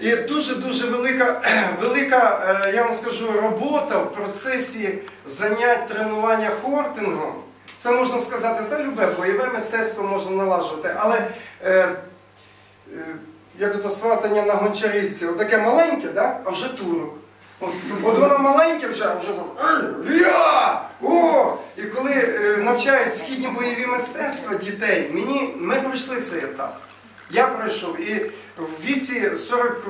І дуже-дуже велика, велика, е, я вам скажу, робота в процесі занять тренування хортингом. Це можна сказати, та любе бойове мистецтво можна налажувати, але е, е, як ото сватання на гончарівці, отаке маленьке, да? а вже турок. От, от воно маленьке вже, а вже там я! О! І коли е, навчають східні бойові мистецтва дітей, мені, ми пройшли цей етап. Я пройшов. І в віці 40,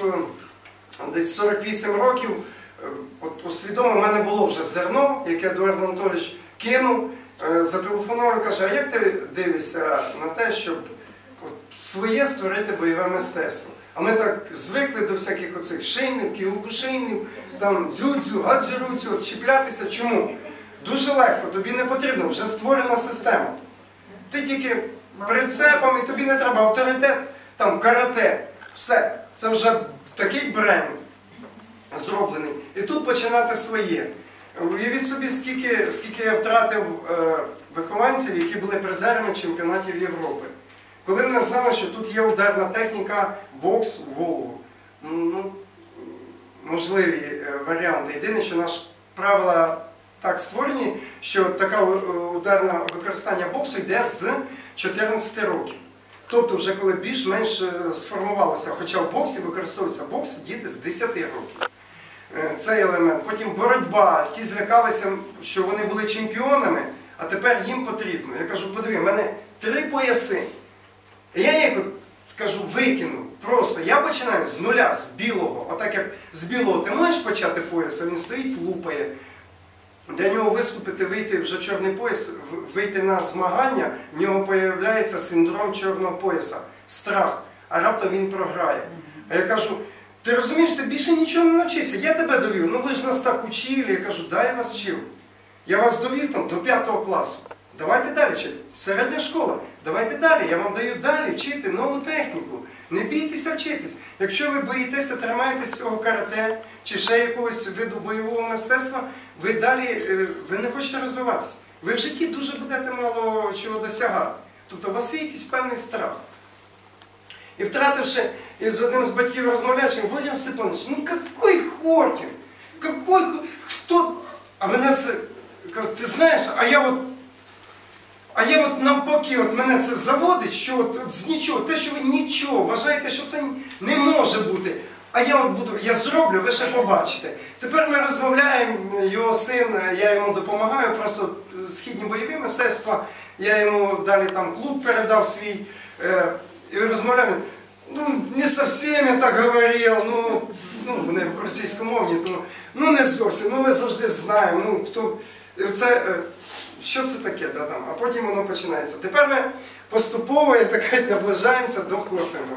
е, десь 48 років е, от усвідомив, в мене було вже зерно, яке Едуард Анатолійович кинув, е, зателефонував і каже, а як ти дивишся на те, щоб своє створити бойове мистецтво? А ми так звикли до всяких оцих шийнів, кіокушейнів, там дзюдзю, гадзюруцю, чіплятися. Чому? Дуже легко, тобі не потрібно, вже створена система. Ти тільки прицепом і тобі не треба авторитет, там карате. Все. Це вже такий бренд зроблений. І тут починати своє. Уявіть собі, скільки, скільки я втратив е, вихованців, які були призерами чемпіонатів Європи. Коли вони знали, що тут є ударна техніка, бокс в голову. Ну, можливі е, варіанти. Єдине, що наші правила так створені, що таке ударне використання боксу йде з 14 років. Тобто, вже коли більш-менш е, сформувалося, хоча в боксі використовується бокс діти з 10 років. Е, Цей елемент. Потім боротьба. Ті злякалися, що вони були чемпіонами, а тепер їм потрібно. Я кажу, подиви, в мене три пояси. І я їх кажу, викину. Просто я починаю з нуля, з білого. Отак як з білого ти можеш почати пояс, а він стоїть, лупає. Для нього виступити, вийти вже чорний пояс, вийти на змагання, в нього з'являється синдром чорного пояса, страх, а раптом він програє. А я кажу, ти розумієш, ти більше нічого не навчишся, я тебе довів, ну ви ж нас так учили. Я кажу, да, я вас вчив. Я вас довів там до п'ятого класу. Давайте далі, середня школа, давайте далі, я вам даю далі вчити нову техніку. Не бійтеся вчитись. Якщо ви боїтеся, тримаєтесь цього карате чи ще якогось виду бойового мистецтва, ви далі е, ви не хочете розвиватися. Ви в житті дуже будете мало чого досягати. Тобто у вас є якийсь певний страх. І втративши, з одним з батьків розмовляючим, Володимир Степанович, ну який Хоркін? Какой, хто? А мене це, ти знаєш, а я от навпаки, от мене це заводить, що от, от з нічого, те, що ви нічого вважаєте, що це не може бути. А я от буду, я зроблю, ви ще побачите. Тепер ми розмовляємо, його син, я йому допомагаю, просто східні бойові мистецтва, я йому далі там клуб передав свій. Е, і розмовляємо. Ну, не зовсім я так говорив, ну, ну вони російськомовні, то ну не зовсім, ну ми завжди знаємо. Ну, хто, це, е, що це таке, да, там? а потім воно починається. Тепер ми поступово, як так кажуть, наближаємося до хортингу.